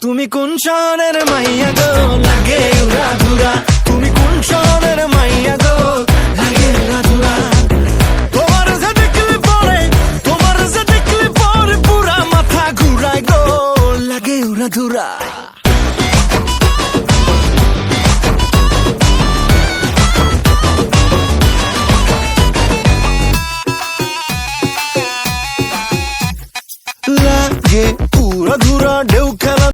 তুমি কোন শহরের মাইয়া গো? লাগে উড়া ধুরা। তুমি কোন শহরের মাইয়া গো? লাগে উড়া ধুরা। তোমার যে দেখলে পরে, তোমার যে দেখলে পরে পুরা মাথা ঘুরায় গো। লাগে উড়া ধুরা। লাগে পুরা ধুরা ঢেউ খেলা